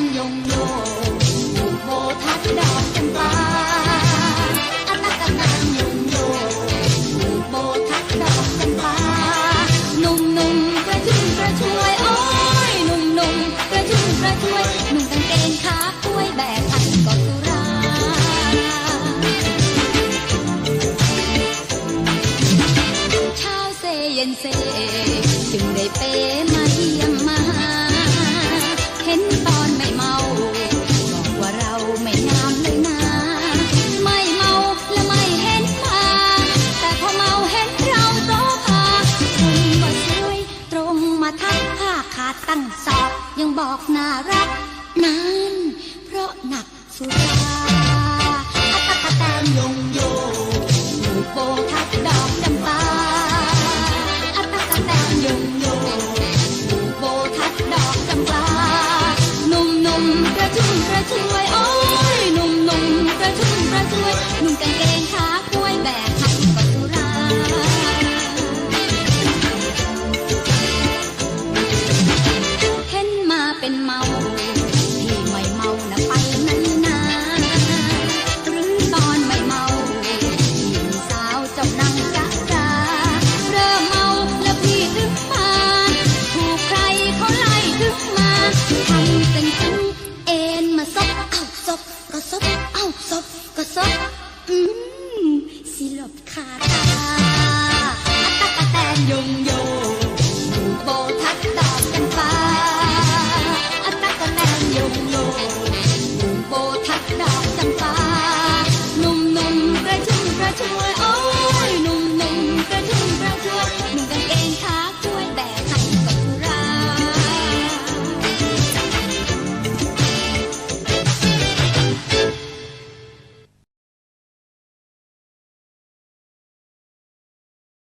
นยงโยผูกโบทัดดอกจำปาอัตตะกะแตนยงโยผูกโบทัดดอกจำปาหนุ่มหนุ่มๆกระชุ่มกระชวยโอ้ยหนุ่มหนุ่มๆกระชุ่มกระชวยหนุ่มกางเกงขากล้วยแบกพันกอสุราเช้าเซเย็นเซจึงได้เปมา บอกน่ารักนั้นเพราะหนักสุราอัตตะกะแตนยงโยผูโบทัดดอกจำปาอัตตะกะแตนยงโยผูโบทัดดอกจำปาหนุ่มหนุ่มกระชุ่มกระชวยโอ้ยหนุ่มหนุ่มกระชุ่มกระชวยหนุ่มกางเกง